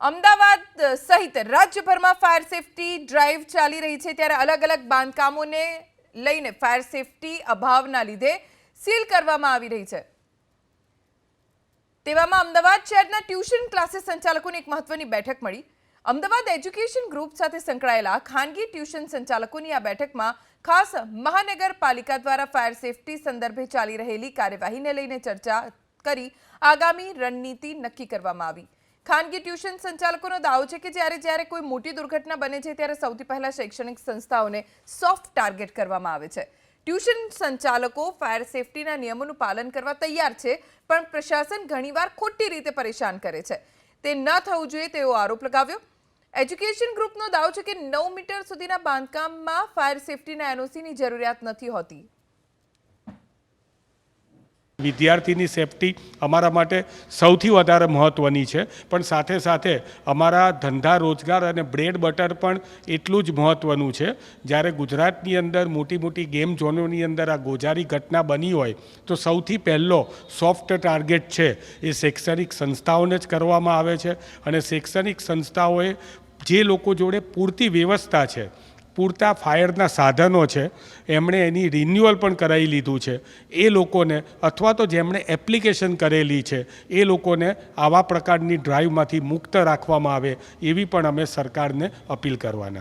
અમદાવાદ સહિત રાજ્યભરમાં fire safety drive ચાલી રહી છે. ત્યારે અલગ અલગ બાંધકામોને લઈને ફાયર સેફટી અભાવના લીધે સીલ કરવામાં આવી રહી છે. તેવામાં અમદાવાદ શહેરના ટ્યુશન ક્લાસીસ સંચાલકોની એક મહત્વની બેઠક મળી. અમદાવાદ એજ્યુકેશન ગ્રુપ સાથે સંકળાયેલા ખાનગી ટ્યુશન સંચાલકોની આ બેઠકમાં ખાસ મહાનગરપાલિકા દ્વારા ફાયર સેફટી સંદર્ભે ચાલી રહેલી કાર્યવાહીને લઈને ચર્ચા કરી આગામી રણનીતિ નક્કી કરવામાં આવી. ખાનગી ટ્યુશન સંચાલકોનો દાવો છે કે જ્યારે જ્યારે કોઈ મોટી દુર્ઘટના બને છે ત્યારે સૌથી પહેલા શૈક્ષણિક સંસ્થાઓને સોફ્ટ ટાર્ગેટ કરવામાં આવે છે. ટ્યુશન સંચાલકો ફાયર સેફટીના નિયમોનું પાલન કરવા તૈયાર છે, પણ પ્રશાસન ઘણીવાર ખોટી રીતે પરેશાન કરે છે. તે ન થવું જોઈએ તેવો આરોપ લગાવ્યો. એજ્યુકેશન ગ્રુપનો દાવો છે કે નવ મીટર સુધીના બાંધકામમાં ફાયર સેફટીના એનઓસીની જરૂરિયાત નથી હોતી. વિદ્યાર્થીની સેફટી અમારા માટે સૌથી વધારે મહત્ત્વની છે. પણ સાથે સાથે અમારા ધંધા રોજગાર અને બ્રેડ બટર પણ એટલું જ મહત્ત્વનું છે. જ્યારે ગુજરાતની અંદર મોટી મોટી ગેમ ઝોનોની અંદર આ ગોજારી ઘટના બની હોય તો સૌથી પહેલો સોફ્ટ ટાર્ગેટ છે એ શૈક્ષણિક સંસ્થાઓને જ કરવામાં આવે છે. અને શૈક્ષણિક સંસ્થાઓએ જે લોકો જોડે પૂરતી વ્યવસ્થા છે પૂરતા ફાયરના સાધનો છે, એમણે એની રિન્યુઅલ પણ કરાવી લીધું છે. એ લોકોને, અથવા તો જેમણે એપ્લિકેશન કરેલી છે, એ લોકોને આવા પ્રકારની ડ્રાઈવમાંથી મુક્ત રાખવામાં આવે એવી પણ અમે સરકારને અપીલ કરવાના